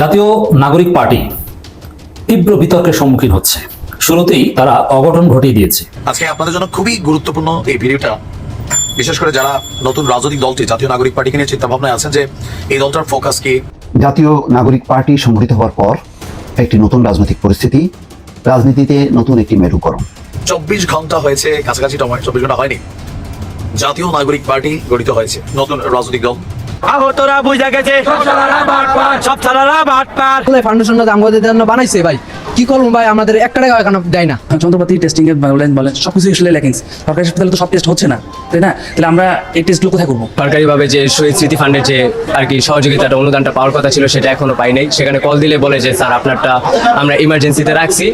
জাতীয় নাগরিক পার্টি তীব্র বিতর্কের সম্মুখীন হচ্ছে। শুরুতেই তারা অঘটন ঘটিয়ে দিয়েছে। আজকে আপনাদের জন্য খুবই গুরুত্বপূর্ণ এই ভিডিওটা। বিশেষ করে যারা নতুন রাজনৈতিক দলটি জাতীয় নাগরিক পার্টিকে নিয়ে চিন্তা ভাবনায় আছেন যে এই দলটার ফোকাস কি? জাতীয় নাগরিক পার্টি সংগঠিত হওয়ার পর একটি নতুন রাজনৈতিক পরিস্থিতি রাজনীতিতে নতুন একটি মেরুকরণ। চব্বিশ ঘণ্টা হয়েছে কাছাকাছি সময় চব্বিশ ঘণ্টা হয়নি। জাতীয় নাগরিক পার্টি গঠিত হয়েছে নতুন রাজনৈতিক দল। আহতরা বুঝা গেছে। সব সালারা বাটপার। সব সালারা বাটপার। ফাউন্ডেশন আমাদের জন্য বানাইছে ভাই। কি করব ভাই? আমাদের একটা টাকা এখানে দেয় না। যন্ত্রপাতি টেস্টিং এর বলেন বলেন সবকিছু আসলে ল্যাকিংস সরকারি হাসপাতালে তো সব টেস্ট হচ্ছে না তাই না? তাহলে আমরা এই টেস্টগুলো কোথায় করব? সরকারিভাবে যে শহীদ স্মৃতি ফান্ডের যে আর কি সহযোগিতাটা অনুদানটা পাওয়ার কথা ছিল সেটা এখনও পাই নাই। সেখানে কল দিলে বলে যে স্যার আপনারটা আমরা ইমার্জেন্সিতে রাখছি।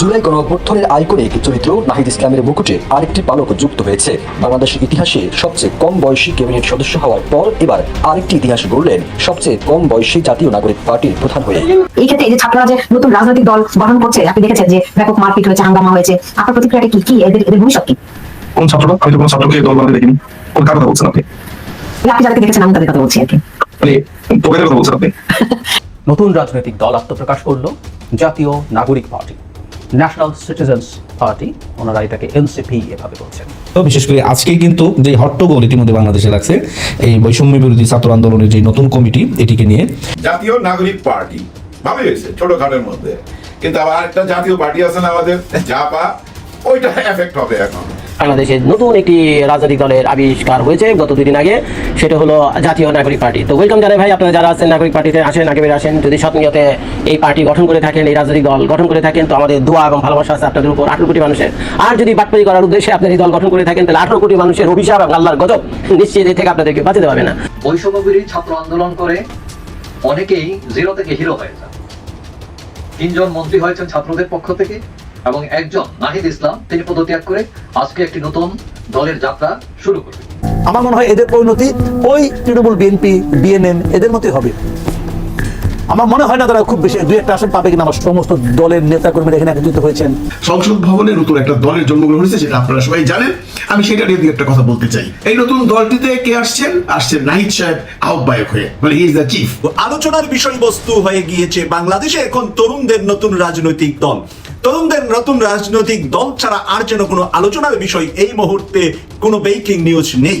জুলাই গণঅভ্যুত্থানের আইকনিক চরিত্র নাহিদ ইসলামের মুকুটে আরেকটি পালক যুক্ত হয়েছে। বাংলাদেশের ইতিহাসে সবচেয়ে কম বয়সী ক্যাবিনেট সদস্য হওয়ার পর এবার আরেকটি ইতিহাস গড়লেন সবচেয়ে কম বয়সী জাতীয় নাগরিক পার্টির প্রধান হয়ে। এই ক্ষেত্রে এই যে ছাত্ররা যে নতুন রাজনৈতিক দল গঠন করছে আপনি দেখেছেন যে ব্যাপক মারপিট হয়েছে হাঙ্গামা হয়েছে। আপনার প্রতিক্রিয়াটা কি? কি? এদের এদের ভবিষ্যৎ কি? কোন ছাত্রটা আমি তো কোনো ছাত্রকে দল বানাতে দেখিনি। কোন কার কথা বলছেন আপনি? আপনি যাদেরকে দেখেছেন আমি তাদের কথা বলছি আর কি। মানে তোকে কথা বলছেন আপনি? নতুন রাজনৈতিক দল আত্মপ্রকাশ করল জাতীয় নাগরিক পার্টি ন্যাশনাল সিটিজেন্স পার্টি ওনারা এটাকে এনসিপি এভাবে বলছেন। তো বিশেষ করে আজকেই কিন্তু যে হট্টগোল ইতিমধ্যে বাংলাদেশে লাগছে এই বৈষম্য বিরোধী ছাত্র আন্দোলনের যে নতুন কমিটি এটিকে নিয়ে। জাতীয় নাগরিক পার্টি ভালোই হয়েছে ছোটখাটোর মধ্যে। কিন্তু আবার একটা জাতীয় পার্টি আছে না আমাদের জাপা ওইটা এফেক্ট হবে এখন। বাংলাদেশে নতুন একটি রাজনৈতিক দলের আবিষ্কার হয়েছে গত দুদিন আগে সেটা হলো জাতীয় নাগরিক পার্টি। তো ওয়েলকাম জানাই ভাই আপনারা যারা আছেন নাগরিক পার্টিতে আসেন আগে বের আসেন যদি সৎনিয়তে এই পার্টি গঠন করে থাকেন এই রাজনৈতিক দল গঠন করে থাকেন তো আমাদের দোয়া এবং ভালোবাসা আছে আপনাদের উপর। আঠারো কোটি মানুষের। আর যদি বাটপারি করার উদ্দেশ্যে আপনার এই দল গঠন করে থাকেন তাহলে আঠারো কোটি মানুষের অভিশাপ এবং আল্লাহর গজব নিশ্চিত এ থেকে আপনাদেরকে বাঁচাতে পারবে না। বৈষম্যবিরোধী ছাত্র আন্দোলন করে অনেকেই জিরো থেকে হিরো হয়ে যায়। তিনজন মন্ত্রী হয়েছেন ছাত্রদের পক্ষ থেকে এবং একজন নাহিদ ইসলাম, তিনি পদত্যাগ করে আজকে একটি নতুন দলের যাত্রা শুরু করবে আমার মনে হয় এদের পরিণতি ওই তৃণমূল বিএনপি বিএনএম এদের মতোই হবে। আমার মনে হয় না তারা খুব বেশি দুই একটা আসন পাবে কিনা আমার সমস্ত দলের নেতা কর্মীরা এখানে একত্রিত হয়েছেন। সংসদ ভবনে নতুন একটা দলের জন্মগ্রহণ হয়েছে যেটা আপনারা সবাই জানেন। আমি সেটা নিয়ে একটা কথা বলতে চাই। এই নতুন দলটিতে কে আসছেন? আসছেন নাহিদ সাহেব আহ্বায়ক হয়ে। মানে হি ইজ দ্য চিফ আলোচনার বিষয়বস্তু হয়ে গিয়েছে বাংলাদেশে এখন তরুণদের নতুন রাজনৈতিক দল। তরুণদের নতুন রাজনৈতিক দল ছাড়া আর যেন কোনো আলোচনার বিষয় এই মুহূর্তে কোনো ব্রেকিং নিউজ নেই।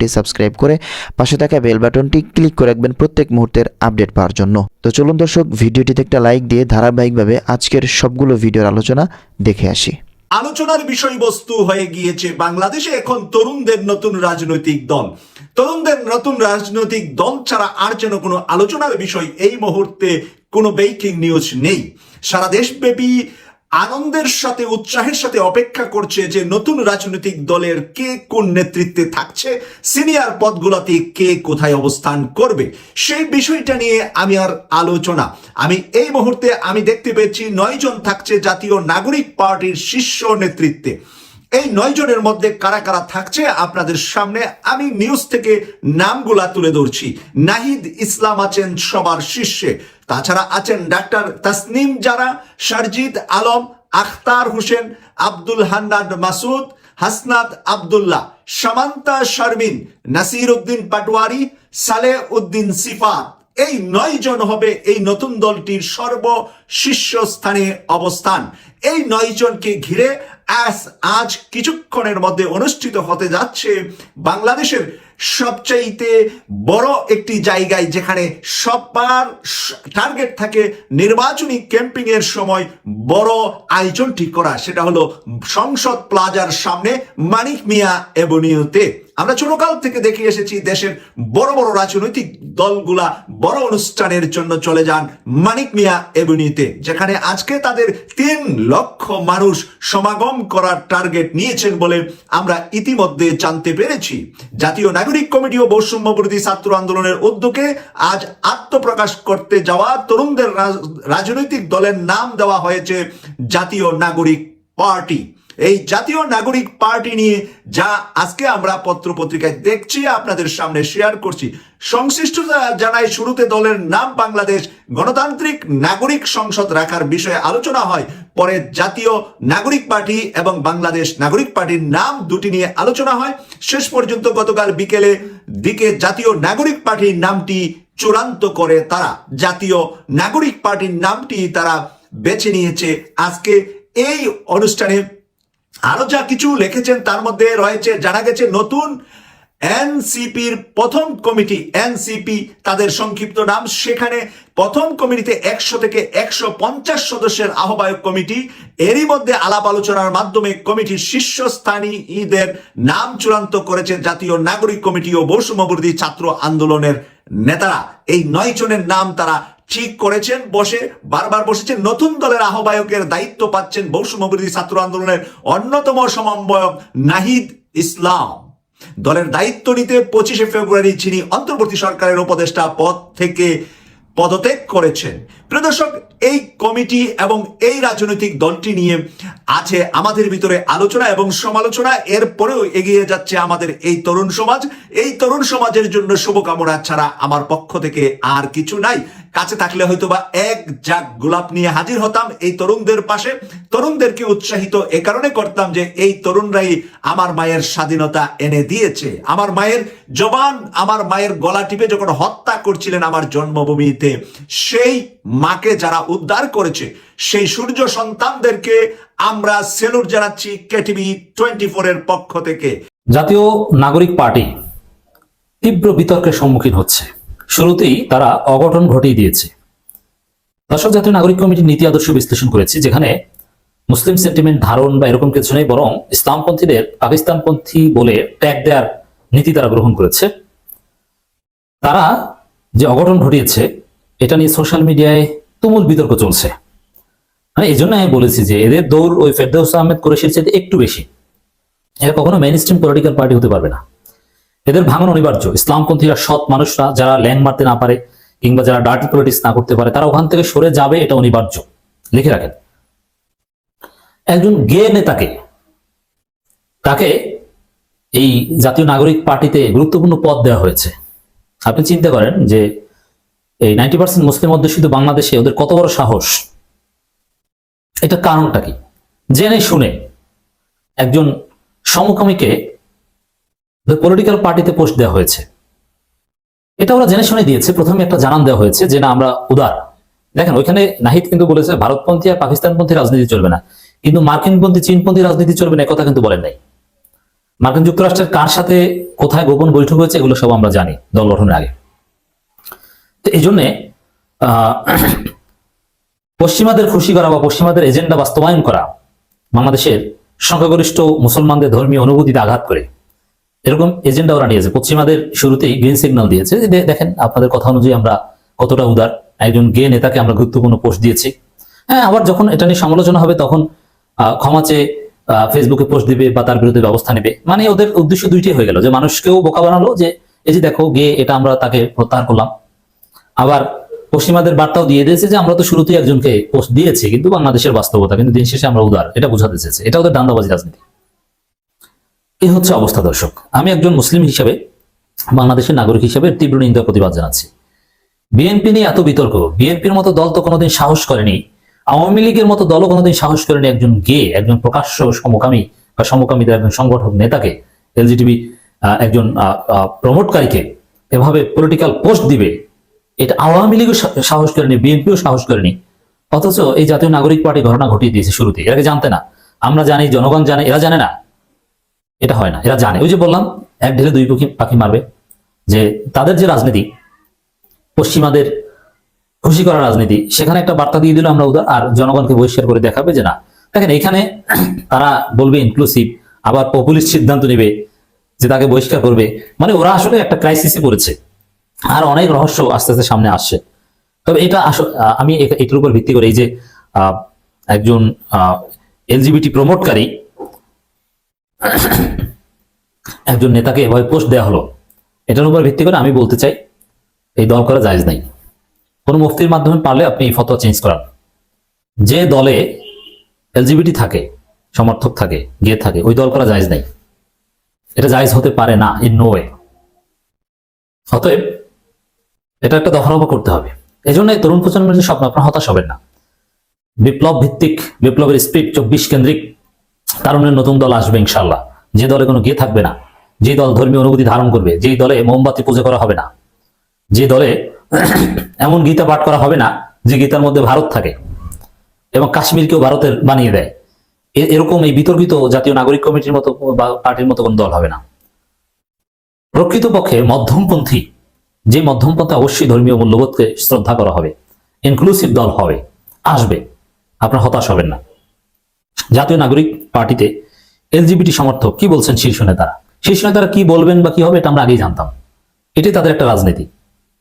চ্যানেলটি সাবস্ক্রাইব করে পাশে থাকা বেল বাটনটি ক্লিক করে রাখবেন প্রত্যেক মুহূর্তের আপডেট পাওয়ার জন্য। তো চলুন দর্শক, ভিডিওটিতে একটা লাইক দিয়ে ধারাবাহিকভাবে আজকের সবগুলো ভিডিওর আলোচনা দেখে আসি। আলোচনার বিষয়বস্তু হয়ে গিয়েছে বাংলাদেশে এখন তরুণদের নতুন রাজনৈতিক দল। তরুণদের নতুন রাজনৈতিক দল ছাড়া আর যেন কোনো আলোচনার বিষয় এই মুহূর্তে কোনো ব্রেকিং নিউজ নেই। সারা দেশব্যাপী আনন্দের সাথে, উৎসাহের সাথে অপেক্ষা করছে যে নতুন রাজনৈতিক দলের কে কোন নেতৃত্বে থাকছে, সিনিয়র পদগুলোতে কে কোথায় অবস্থান করবে, সেই বিষয়টা নিয়ে আমি আর আলোচনা। আমি এই মুহূর্তে আমি দেখতে পেয়েছি নয়জন থাকছে জাতীয় নাগরিক পার্টির শীর্ষ নেতৃত্বে। এই নয় জনের মধ্যে কারা কারা থাকছে আপনাদের সামনে আমি নিউজ থেকে নামগুলা তুলে ধরছি। নাহিদ ইসলাম আছেন সবার শীর্ষে। তাছাড়া আছেন ডাক্তার তাসনিম যারা সারজিদ আলম, আখতার হোসেন, আব্দুল হান্নান মাসুদ, হাসনাত আব্দুল্লাহ, সামান্তা শারমিন নাসির উদ্দিন পাটোয়ারি সালে উদ্দিন সিফাত। এই নয় জন হবে এই নতুন দলটির সর্ব শীর্ষস্থানে অবস্থান। এই নয় জনকে ঘিরে আজ আজ কিছুক্ষণের মধ্যে অনুষ্ঠিত হতে যাচ্ছে বাংলাদেশের সবচাইতে বড় একটি জায়গায় যেখানে সবার টার্গেট থাকে নির্বাচনী ক্যাম্পিং এর সময় বড় আয়োজনটি করা। সেটা হলো সংসদ প্লাজার সামনে মানিক মিয়া এভিনিউতে আমরা ছোটকাল থেকে দেখে এসেছি দেশের বড় বড় রাজনৈতিক দলগুলা বড় অনুষ্ঠানের জন্য চলে যান মানিক মিয়া এভিনিউতে, যেখানে আজকে তাদের তিন লক্ষ মানুষ সমাগম করার টার্গেট নিয়েছেন বলে আমরা ইতিমধ্যে জানতে পেরেছি। জাতীয় নাগরিক কমিটি ও বৈষম্য বিরোধী ছাত্র আন্দোলনের উদ্যোগে আজ আত্মপ্রকাশ করতে যাওয়া তরুণদের রাজ- রাজনৈতিক দলের নাম দেওয়া হয়েছে জাতীয় নাগরিক পার্টি। এই জাতীয় নাগরিক পার্টি নিয়ে যা আজকে আমরা পত্র পত্রিকায় দেখছি, আপনাদের সামনে শেয়ার করছি। সংশ্লিষ্টতা জানায় শুরুতে দলের নাম বাংলাদেশ, গণতান্ত্রিক নাগরিক সংসদ রাখার বিষয়ে আলোচনা হয়। পরে জাতীয় নাগরিক পার্টি এবং বাংলাদেশ নাগরিক পার্টির নাম দুটি নিয়ে আলোচনা হয়। শেষ পর্যন্ত গতকাল বিকেলে দিকে জাতীয় নাগরিক পার্টির নামটি চূড়ান্ত করে তারা। জাতীয় নাগরিক পার্টির নামটি তারা বেছে নিয়েছে আজকে এই অনুষ্ঠানে। আরও যা কিছু লিখেছেন তার মধ্যে রয়েছে, জানা গেছে নতুন এনসিপির প্রথম কমিটি, এনসিপি তাদের সংক্ষিপ্ত নাম। সেখানে প্রথম কমিটিতে একশো থেকে একশো পঞ্চাশ সদস্যের আহ্বায়ক কমিটি। এরই মধ্যে আলাপ আলোচনার মাধ্যমে কমিটির শীর্ষস্থানীয়দের নাম চূড়ান্ত করেছে জাতীয় নাগরিক কমিটি ও বৈষম্য ছাত্র আন্দোলনের নেতারা। এই নয় জনের নাম তারা ঠিক করেছেন, বসে, বারবার বসেছেন। নতুন দলের আহ্বায়কের দায়িত্ব পাচ্ছেন বৌসুমবিরোধী বিরোধী ছাত্র আন্দোলনের অন্যতম সমন্বয়ক নাহিদ ইসলাম। দলের দায়িত্ব নিতে পঁচিশে ফেব্রুয়ারি যিনি অন্তর্বর্তী সরকারের উপদেষ্টা পদ থেকে পদত্যাগ করেছেন। প্রিয় দর্শক, এই কমিটি এবং এই রাজনৈতিক দলটি নিয়ে আছে আমাদের ভিতরে আলোচনা এবং সমালোচনা। এরপরেও এগিয়ে যাচ্ছে আমাদের এই তরুণ সমাজ। এই তরুণ সমাজের জন্য শুভকামনা ছাড়া আমার পক্ষ থেকে আর কিছু নাই। কাছে থাকলে হয়তো বা এক জাগ গোলাপ নিয়ে হাজির হতাম এই তরুণদের পাশে। তরুণদেরকে উৎসাহিত এ কারণে করতাম যে এই তরুণরাই আমার মায়ের স্বাধীনতা এনে দিয়েছে। আমার মায়ের জবান, আমার মায়ের গলা টিপে যখন হত্যা করছিলেন আমার জন্মভূমিতে সেই মাকে যারা উদ্ধার করেছে, সেই সূর্য সন্তানদেরকে আমরা সেলুট জানাচ্ছি কেটিভি টোয়েন্টি এর পক্ষ থেকে। জাতীয় নাগরিক পার্টি তীব্র বিতর্কের সম্মুখীন হচ্ছে। শুরুতেই তারা অঘটন ঘটিয়ে দিয়েছে। দর্শক, জাতীয় নাগরিক কমিটির নীতি আদর্শ বিশ্লেষণ করেছে, যেখানে মুসলিম সেন্টিমেন্ট ধারণ বা এরকম কিছু নেই, বরং ইসলামপন্থীদের পাকিস্তানপন্থী বলে ট্যাগ দেওয়ার নীতি তারা গ্রহণ করেছে। তারা যে অঘটন ঘটিয়েছে এটা নিয়ে সোশ্যাল মিডিয়ায় তুমুল বিতর্ক চলছে। মানে এই জন্য আমি বলেছি যে এদের দৌড় ওই ফেরদৌস আহমেদ কুরেশির চাইতে একটু বেশি। এরা কখনো মেইন স্ট্রিম পলিটিক্যাল পার্টি হতে পারবে না। এদের ভাঙন অনিবার্য। ইসলামপন্থীরা সৎ মানুষরা, যারা ল্যাং মারতে না পারে কিংবা যারা ডার্টি পলিটিক্স না করতে পারে, তারা ওখান থেকে সরে যাবে, এটা অনিবার্য। লিখে রাখেন। একজন গে নেতাকে, তাকে এই জাতীয় নাগরিক পার্টিতে গুরুত্বপূর্ণ পদ দেওয়া হয়েছে। আপনি চিন্তা করেন যে এই নাইনটি পার্সেন্ট মুসলিম অধ্যুষিত বাংলাদেশে ওদের কত বড় সাহস? এটা কারণটা কি? জেনে শুনে একজন সমকামীকে পলিটিক্যাল পার্টিতে পোস্ট দেওয়া হয়েছে। এটা ওরা জেনে শুনে দিয়েছে। প্রথমে একটা জানান দেওয়া হয়েছে যে, না, আমরা উদার। দেখেন, ওইখানে নাহিদ কিন্তু বলেছে, ভারতপন্থী আর পাকিস্তানপন্থী রাজনীতি চলবে না। কিন্তু মার্কিনপন্থী, চীনপন্থী রাজনীতি চলবে না কথা কিন্তু বলেন নাই। মার্কিন যুক্তরাষ্ট্রের কার সাথে, কোথায় গোপন বৈঠক হয়েছে, এগুলো সব আমরা জানি দল গঠনের আগে। তো এই জন্যে পশ্চিমাদের খুশি করা বা পশ্চিমাদের এজেন্ডা বাস্তবায়ন করা বাংলাদেশের সংখ্যাগরিষ্ঠ মুসলমানদের ধর্মীয় অনুভূতিতে আঘাত করে। এরকম এজেন্ডা ওরা নিয়েছে। পশ্চিমাদের শুরুতেই গ্রিন সিগন্যাল দিয়েছে। দেখেন, আপনাদের কথা অনুযায়ী আমরা কতটা উদার। একজন গে নেতাকে আমরা গুরুত্বপূর্ণ পোস্ট দিয়েছি। হ্যাঁ আবার যখন এটা নিয়ে সমালোচনা হবে তখন ক্ষমা চেয়ে ফেসবুকে পোস্ট দিবে বা তার বিরুদ্ধে ব্যবস্থা নেবে। মানে ওদের উদ্দেশ্য দুইটি হয়ে গেল। যে মানুষকেও বোকা বানালো যে, এই যে দেখো, গে, এটা আমরা তাকে প্রত্যাহার করলাম। আবার পশ্চিমাদের বার্তাও দিয়ে দিয়েছে যে আমরা তো শুরুতেই একজনকে পোস্ট দিয়েছি, কিন্তু বাংলাদেশের বাস্তবতা, কিন্তু দিন শেষে আমরা উদার, এটা বোঝাতে চেয়েছে। এটা ওদের দান্দাবাজি রাজনীতি। এই হচ্ছে অবস্থা, দর্শক। আমি একজন মুসলিম হিসাবে, বাংলাদেশের নাগরিক হিসাবে তীব্র নিন্দা প্রতিবাদ জানাচ্ছি। বিএনপি নিয়ে এত বিতর্ক, বিএনপির মতো দল তো কোনোদিন সাহস করেনি, আওয়ামী লীগের মতো দলও কোনোদিন সাহস করেনি একজন গে, একজন প্রকাশ্য সমকামী বা সমকামীদের একজন সংগঠক নেতাকে এলজিটিভি একজন প্রমোটকারীকে এভাবে পলিটিক্যাল পোস্ট দিবে। এটা আওয়ামী লীগও সাহস করেনি, বিএনপিও সাহস করেনি। অথচ এই জাতীয় নাগরিক পার্টি ঘটনা ঘটিয়ে দিয়েছে শুরুতে এরা জানতে না? আমরা জানি, জনগণ জানে, এরা জানে না। এটা হয় না, এরা জানে। ওই যে বললাম, এক ঢেলে দুই পাখি পাখি মারবে। যে তাদের যে রাজনীতি, পশ্চিমাদের খুশি করা রাজনীতি, সেখানে একটা বার্তা দিয়ে দিল আমরা উদার আর জনগণকে বহিষ্কার করে দেখাবে যে না। দেখেন, এখানে তারা বলবে ইনক্লুসিভ আবার পপুলিস্ট সিদ্ধান্ত নেবে যে তাকে বহিষ্কার করবে। মানে ওরা আসলে একটা ক্রাইসিসে পড়েছে। আর অনেক রহস্য আস্তে আস্তে সামনে আসছে। তবে এটা আমি এটার উপর ভিত্তি করে এই যে একজন এলজিবিটি প্রমোটকারী একজন নেতাকে এভাবে পোস্ট দেওয়া হলো। এটার উপর ভিত্তি করে আমি বলতে চাই, এই দল করা জায়েজ নাই। কোনো মুফতির মাধ্যমে পারলে আপনি এই ফতোয়া চেঞ্জ করান। যে দলে এলজিবিটি থাকে, সমর্থক থাকে, গিয়ে থাকে, ওই দল করা জায়েজ নাই। এটা জায়েজ হতে পারে না ইন নো ওয়ে অতএব এটা একটা দফারফা করতে হবে। এই জন্য তরুণ প্রজন্মের যে স্বপ্ন, আপনার হতাশ হবেন না। বিপ্লব ভিত্তিক, বিপ্লবের স্পিড চব্বিশ কেন্দ্রিক তারুণের নতুন দল আসবে ইনশাল্লাহ যে দলে কোনো গিয়ে থাকবে না, যে দল ধর্মীয় অনুভূতি ধারণ করবে যেই দলে মোমবাতি পুজো করা হবে না, যে দলে এমন গীতা পাঠ করা হবে না, যে গীতার মধ্যে ভারত থাকে এবং কাশ্মীরকেও ভারতের বানিয়ে দেয়। এরকম এই বিতর্কিত জাতীয় নাগরিক কমিটির মতো বা পার্টির মতো কোন দল হবে না। প্রকৃতপক্ষে মধ্যমপন্থী যে মধ্যমপন্থী অবশ্যই ধর্মীয় মূল্যবোধকে শ্রদ্ধা করা হবে ইনক্লুসিভ দল হবে, আসবে। আপনার হতাশ হবেন না। জাতীয় নাগরিক পার্টিতে এলজিবিটি সমর্থক কি বলছেন শীর্ষ নেতারা? শীর্ষ নেতারা কি বলবেন বা কি হবে এটা আমরা আগেই জানতাম। এটাই তাদের একটা রাজনীতি,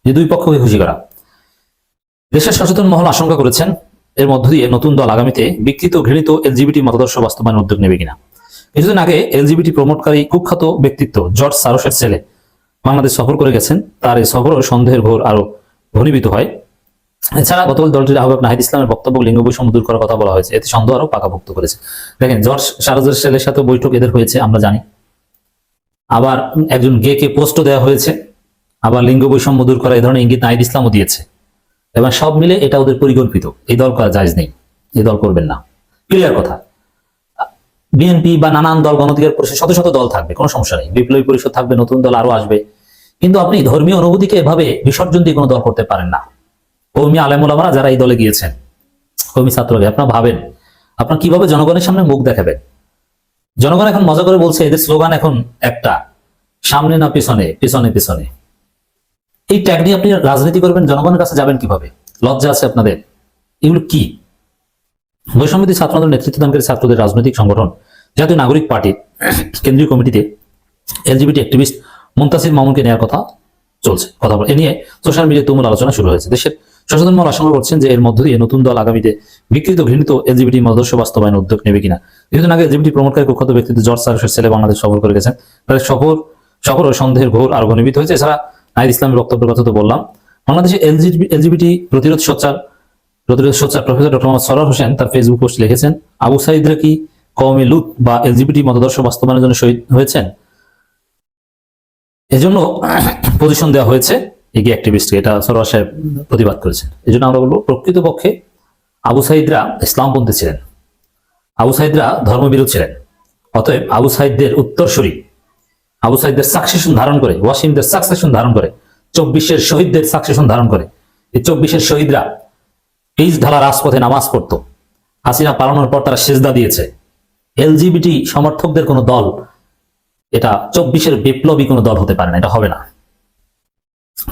যে দুই পক্ষকে খুশি করা। দেশের সচেতন মহল আশঙ্কা করেছেন, এর মধ্য দিয়ে নতুন দল আগামীতে বিকৃত ঘৃণিত এলজিবিটি মতাদর্শ বাস্তবায়নের উদ্যোগ নেবে কিনা। কিছুদিন আগে এলজিবিটি প্রমোটকারী কুখ্যাত ব্যক্তিত্ব জর্জ সারসের ছেলে বাংলাদেশ সফর করে গেছেন, তার এই সফর সন্দেহের ঘোর আরও ঘনীভূত হয়। এছাড়া গতকাল দলটির আহ্বায়ক নাহিদ ইসলামের বক্তব্য লিঙ্গ বৈষম্য দূর করার কথা বলা হয়েছে। এতে সন্দেহ আরও পাকাভুক্ত করেছে। দেখেন, জর্জ সারজের ছেলের সাথে বৈঠক এদের হয়েছে, আমরা জানি। আবার একজন গে কে পোস্টও দেওয়া হয়েছে। আবার লিঙ্গ বৈষম্য দূর করা এই ধরনের ইঙ্গিত নাহিদ ইসলামও দিয়েছে। এবং সব মিলে এটা ওদের পরিকল্পিত। এই দল করা জায়জ নেই। এই দল করবেন না। ক্লিয়ার কথা। বিএনপি বা নানান দল গণধিকার পরিষদ, শত শত দল থাকবে, কোনো সমস্যা নেই। বিপ্লবী পরিষদ থাকবে, নতুন দল আরও আসবে। কিন্তু আপনি ধর্মীয় অনুভূতিকে এভাবে বিসর্জন দিয়ে কোনো দল করতে পারেন না। কৌমি আলেমুলামারা যারা এই দলে গিয়েছেন, কৌমি ছাত্রকে আপনারা ভাবেন, আপনার কীভাবে জনগণের সামনে মুখ দেখাবেন? জনগণ এখন মজা করে বলছে, এদের স্লোগান এখন একটা, সামনে না পিছনে পিছনে পিছনে। এই ট্যাগ নিয়ে আপনি রাজনীতি করবেন, জনগণের কাছে যাবেন কীভাবে? লজ্জা আছে আপনাদের। এগুলো কি? বৈষম্যদী ছাত্রদের নেতৃত্বদানকারী ছাত্রদের রাজনৈতিক সংগঠন, জাতীয় নাগরিক পার্টির কেন্দ্রীয় কমিটিতে এলজিবিটি অ্যাক্টিভিস্ট মুন্তাসির মামুনকে নেওয়ার কথা চলছে, কথা বলে। এ নিয়ে সোশ্যাল মিডিয়ায় তুমুল আলোচনা শুরু হয়েছে। দেশের সচেতন মহল আশঙ্কা করছেন যে এর মধ্য দিয়ে নতুন দল আগামীতে বিকৃত, ঘৃণিত এলজিবিটি মতাদর্শ বাস্তবায়ন উদ্যোগ নেবে কিনা। কিছুদিন আগে এলজিবিটি প্রমোটকারী কুখ্যাত ব্যক্তিত্ব জর্জ সারসের ছেলে বাংলাদেশ সফর করে গেছেন, তাদের সফর সফর ও সন্দেহের ঘোর আর ঘনীভূত হয়েছে। এছাড়া নাহিদ ইসলামের বক্তব্যের কথা তো বললাম। বাংলাদেশে এলজিবি, এলজিবিটি প্রতিরোধ সোচ্চার প্রতিরোধ সোচ্চার প্রফেসর ডক্টর মোহাম্মদ সরার হোসেন তার ফেসবুক পোস্ট লিখেছেন, আবু সাইদরা কি কওমে লুত বা এলজিবিটি মতাদর্শ বাস্তবায়নের জন্য শহীদ হয়েছেন? এজন্য পজিশন দেওয়া হয়েছে এগিয়ে অ্যাক্টিভিস্টকে এটা সাহেব প্রতিবাদ করেছেন। এই জন্য আমরা বলব, প্রকৃতপক্ষে আবু সাইদরা ইসলামপন্থী ছিলেন। আবু সাইদরা ধর্মবিরোধ ছিলেন। অতএব আবু সাইদদের উত্তরসূরি, আবু সাইদদের সাকসেশন ধারণ করে, ওয়াসিমদের সাকসেশন ধারণ করে, চব্বিশের শহীদদের সাকসেশন ধারণ করে। এই চব্বিশের শহীদরা পিচ ঢালা রাজপথে নামাজ পড়তো। হাসিনা পালানোর পর তারা সেজদা দিয়েছে। এলজিবিটি সমর্থকদের কোনো দল, এটা চব্বিশের বিপ্লবী কোনো দল হতে পারে না, এটা হবে না।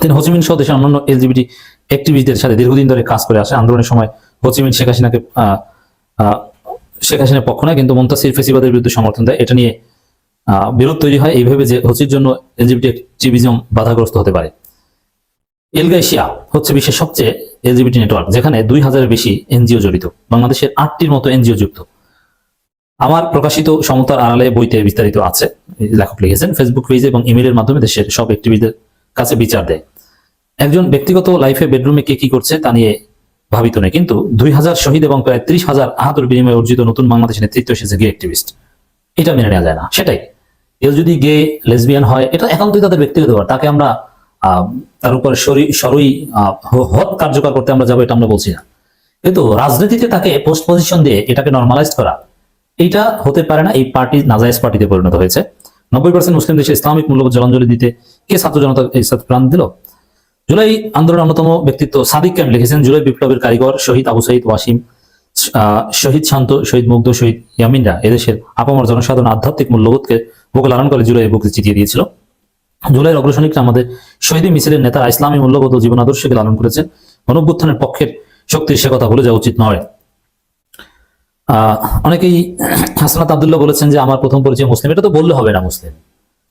তিনি হোচিমিন সহ দেশের অন্যান্য এলজিবিটি অ্যাক্টিভিস্টদের সাথে দীর্ঘদিন ধরে কাজ করে আসে। আন্দোলনের সময় হোচিমিন শেখ হাসিনাকে শেখ হাসিনার পক্ষ নয়, কিন্তু মন্তাসির ফেসিবাদের বিরুদ্ধে সমর্থন দেয়। এটা নিয়ে বিরোধ তৈরি হয় এইভাবে যে হোচির জন্য এলজিবিটি অ্যাক্টিভিজম বাধাগ্রস্ত হতে পারে। এলগাইশিয়া হচ্ছে বিশ্বের সবচেয়ে এলজিবিটি নেটওয়ার্ক যেখানে দুই হাজারের বেশি এনজিও জড়িত, বাংলাদেশের আটটির মতো এনজিও যুক্ত। আমার প্রকাশিত সমতার আড়ালে বইতে বিস্তারিত আছে লেখক লিখেছেন। ফেসবুক পেজ এবং ইমেলের মাধ্যমে দেশের সব অ্যাক্টিভিস্টদের কাছে বিচার দেয়। একজন ব্যক্তিগত লাইফে বেডরুমে কে কি করছে তা নিয়ে ভাবিত নেই, কিন্তু দুই হাজার শহীদ এবং প্রায় ত্রিশ হাজার আহতর বিনিময়ে অর্জিত নতুন বাংলাদেশের নেতৃত্ব এসেছে গে অ্যাক্টিভিস্ট এটা মেনে নেওয়া যায় না, সেটাই। কেউ যদি গে লেসবিয়ান হয়, এটা একান্তই তাদের ব্যক্তিগত ব্যাপার, তাকে আমরা তার উপর সরই আহ, হ- হদ কার্যকর করতে আমরা যাব এটা আমরা বলছি না। কিন্তু রাজনীতিতে তাকে পোস্ট পজিশন দিয়ে এটাকে নর্মালাইজ করা এইটা হতে পারে না এই পার্টি নাজাইজ পার্টিতে পরিণত হয়েছে। নব্বই পার্সেন্ট মুসলিম দেশে ইসলামিক মূল্যবোধ জলাঞ্জলি দিতে কে ছাত্র জনতা এই সাথে প্রাণ দিল? জুলাই আন্দোলনের অন্যতম ব্যক্তিত্ব সাদিক ক্যাম্প লিখেছেন জুলাই বিপ্লবের কারিগর শহীদ আবু সাইদ ওয়াসিম শহীদ শান্ত শহীদ মুগ্ধ শহীদ ইয়ামিনরা এদেশের আপামর জনসাধারণ আধ্যাত্মিক মূল্যবোধকে বুকে লালন করে জুলাই বুকে চিঠিয়ে দিয়েছিল। জুলাইয়ের অগ্রসনিকরা আমাদের শহীদী মিছিলের নেতারা ইসলামী মূল্যবোধ জীবন আদর্শকে লালন করেছেন গণভ্যুত্থানের পক্ষের শক্তির সে কথা ভুলে যাওয়া উচিত নয়। আহ, অনেকেই হাসনাত আবদুল্লাহ বলেছেন যে আমার প্রথম পরিচয় মুসলিম। এটা তো বললে হবে না মুসলিম।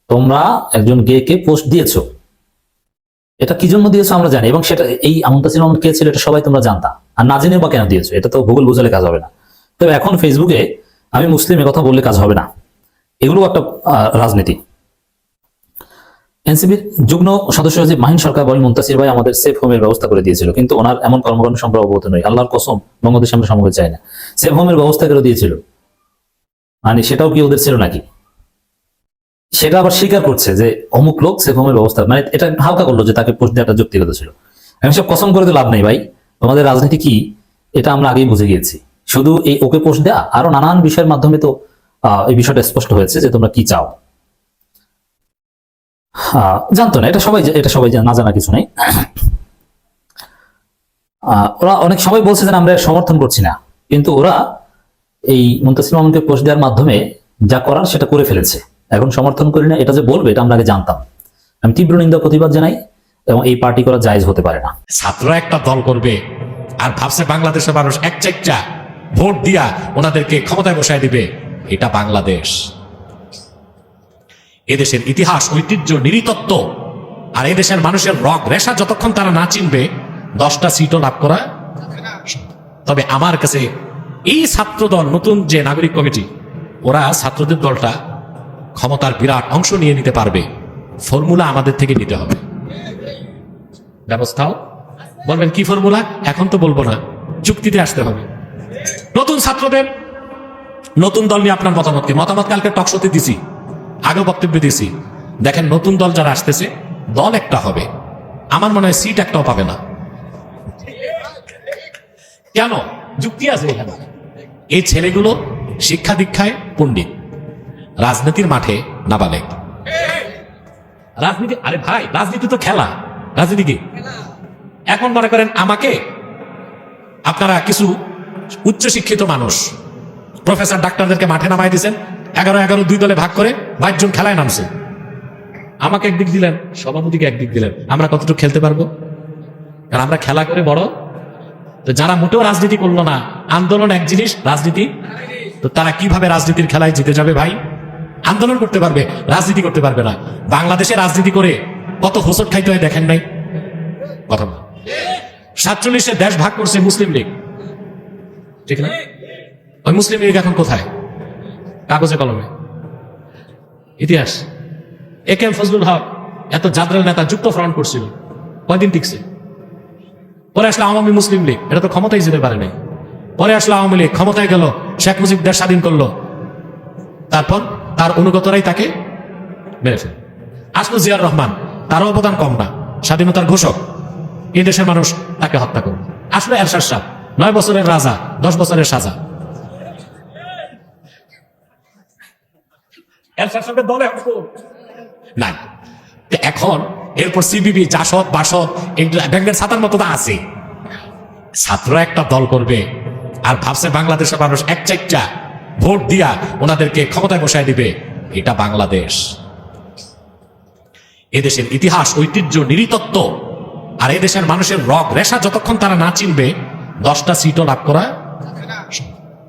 তোমরা একজন গে কে পোস্ট দিয়েছ। এটা কি জন্য দিয়েছ আমরা জানি। এবং সেটা এই আমন্তাসির রহমান কে ছিল এটা সবাই তোমরা জানতা। আর না জেনে বা কেন দিয়েছ এটা তো গুগল বুঝালে কাজ হবে না। তবে এখন ফেসবুকে আমি মুসলিম কথা বললে কাজ হবে না। এগুলো একটা রাজনীতি। এনসিপির যুগ্ম সদস্য সচিব মাহিন সরকার বলেন, মুন্তাসির ভাই আমাদের সেফ হোমের ব্যবস্থা করে দিয়েছিল, কিন্তু ওনার এমন কর্মকাণ্ড সম্পর্কে অবগত নয়। আল্লাহর কসম বঙ্গদেশ আমরা সম্পর্কে চাই না। সেফ হোমের ব্যবস্থা করে দিয়েছিল। মানে সেটাও কি ওদের ছিল নাকি? সেটা আবার স্বীকার করছে যে অমুক লোক সেফ হোমের ব্যবস্থা মানে এটা হালকা করল যে তাকে পোস্ট দেওয়াটা যুক্তিগত ছিল। আমি সব কসম করে তো লাভ নেই ভাই। তোমাদের রাজনীতি কি? এটা আমরা আগেই বুঝে গিয়েছি। শুধু এই ওকে পোস্ট দেয়া, আরও নানান বিষয়ের মাধ্যমে তো এই বিষয়টা স্পষ্ট হয়েছে যে তোমরা কি চাও। জানতো না, এটা সবাই এটা সবাই না জানা কিছু নেই। ওরা অনেক সময় বলছে যে আমরা সমর্থন করছি না। কিন্তু ওরা এই মুন্তাসির মামুনকে পোস্ট দেওয়ার মাধ্যমে যা করার সেটা করে ফেলেছে। এখন সমর্থন করি না, এটা যে বলবে, এটা আমরা জানতাম। আমি তীব্র নিন্দা প্রতিবাদ জানাই এবং এই পার্টি করা জায়েজ হতে পারে না। ছাত্ররা একটা দল করবে আর ভাবছে বাংলাদেশের মানুষ এক চারটা ভোট দিয়া ওনাদেরকে ক্ষমতায় বসায় দিবে। এটা বাংলাদেশ। এদেশের ইতিহাস, ঐতিহ্য, নিরিতত্ব আর এদেশের মানুষের রগ রেশা যতক্ষণ তারা না চিনবে, দশটা সিটও লাভ করা তবে আমার কাছে এই ছাত্র দল নতুন যে নাগরিক কমিটি, ওরা ছাত্রদের দলটা ক্ষমতার বিরাট অংশ নিয়ে নিতে পারবে। ফর্মুলা আমাদের থেকে নিতে হবে। ব্যবস্থাও? বলবেন, কি ফর্মুলা? এখন তো বলব না। যুক্তিতে আসতে হবে। নতুন ছাত্রদের, নতুন দল নিয়ে আপনার মতামত কি? মতামত কালকে টকশোতে দিছি। আগে বক্তব্য দিয়েছি। দেখেন, নতুন দল যারা আসতেছে, দল একটা হবে। আমার মনে হয় সিট একটাও পাবে না। কেন? যুক্তি আছে এখানে। এই ছেলেগুলো শিক্ষা দীক্ষায় পণ্ডিত। রাজনীতির মাঠে নাবালেক। রাজনীতি আরে ভাই, রাজনীতি তো খেলা। রাজনীতি কি? এখন মনে করেন আমাকে আপনারা কিছু উচ্চ শিক্ষিত মানুষ, প্রফেসর, ডাক্তারদেরকে মাঠে নামাই দিয়েছেন এগারো এগারো দুই দলে ভাগ করে বাইশ জন খেলায় নামছে। আমাকে একদিক দিলেন, সভাপতিকে একদিক দিলেন। আমরা কতটুকু খেলতে পারব? কারণ আমরা খেলা করে বড়। তো যারা মোটেও রাজনীতি করল না, আন্দোলন এক জিনিস, রাজনীতি। তো তারা কীভাবে রাজনীতির খেলায় জিতে যাবে ভাই? আন্দোলন করতে পারবে, রাজনীতি করতে পারবে না। বাংলাদেশে রাজনীতি করে কত হোসট খাইতে হয় দেখেন নাই? কথা বল। সাতচল্লিশে দেশ ভাগ করছে মুসলিম লীগ। ঠিক না? ওই মুসলিম লীগ এখন কোথায়? কাগজে কলমে। ইতিহাস। এ কে এম ফজলুল হক এত জাদরাল নেতা যুক্ত ফ্রন্ট করছিল। কয়দিন টিকছে? পরে আসলে আওয়ামী মুসলিম লীগ। এটা তো ক্ষমতায় যেতে পারে নাই। পরে আসলে আওয়ামী লীগ, ক্ষমতায় গেল, শেখ মুজিব দেশ স্বাধীন করল। তারপর তার অনুগতরাই তাকে মেরে ফেল। আসলো জিয়ার রহমান, তারও অবদান কম না, স্বাধীনতার ঘোষক। এই দেশের মানুষ তাকে হত্যা করল আসলে এরশাদ শাহ নয় বছরের রাজা, দশ বছরের সাজা। দলে এখন, এরপর সিবিবি, জাসদ, বাসদ, এগুলো ব্যাংকের ছাতার মতো আছে। ছাত্ররা একটা দল করবে আর ভাবছে বাংলাদেশের মানুষ এক চারটা ভোট দিয়া ওনাদেরকে ক্ষমতায় বসায় দিবে। এটা বাংলাদেশ। এদেশের ইতিহাস, ঐতিহ্য, নিরিতত্ব আর এদেশের মানুষের রগ রেশা যতক্ষণ তারা না চিনবে, দশটা সিটও লাভ করা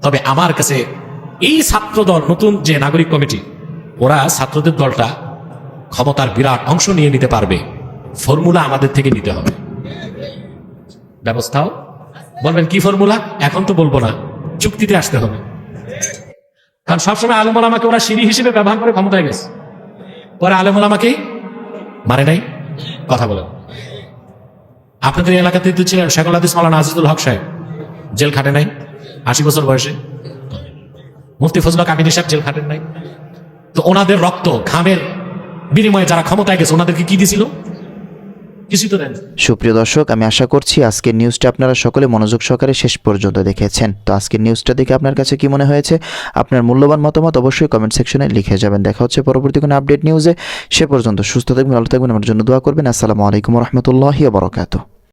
তবে আমার কাছে এই ছাত্র দল নতুন যে নাগরিক কমিটি ওরা ছাত্রদের দলটা ক্ষমতার বিরাট অংশ নিয়ে নিতে পারবে। ফর্মুলা আমাদের থেকে নিতে হবে। ব্যবস্থাও। বলবেন, কি ফর্মুলা? এখন তো বলব না। চুক্তিতে আসতে হবে। কারণ সবসময় আলমল আমাকে ওরা সিঁড়ি হিসেবে ব্যবহার করে ক্ষমতায় গেছে। পরে আলমল আমাকে মারে নাই। কথা বলেন। আপনাদের এলাকাতে তো ছিলেন শেখুল হাদিস মালানা আজিজুল হক সাহেব। জেল খাটে নাই। আশি বছর বয়সে। মুফতি ফজল কামিনী সাহেব জেল খাটেন নাই। তো ওনাদের রক্ত, ঘামের বিনিময়ে যারা ক্ষমতায় গেছে, ওনাদেরকে কি দিছিল? কিছুই সুপ্রিয় দর্শক, আমি আশা করছি আজকের নিউজটা আপনারা সকলে মনোযোগ সহকারে শেষ পর্যন্ত দেখেছেন। তো আজকের নিউজটা দেখে আপনার কাছে কি মনে হয়েছে? আপনার মূল্যবান মতামত অবশ্যই কমেন্ট সেকশনে লিখে যাবেন। দেখা হচ্ছে পরবর্তী কোনো আপডেট নিউজে সে পর্যন্ত সুস্থ থাকবেন, ভালো থাকবেন, আমার জন্য দোয়া করবেন। আসসালামু আলাইকুম রহমতুল্লাহি বরকাত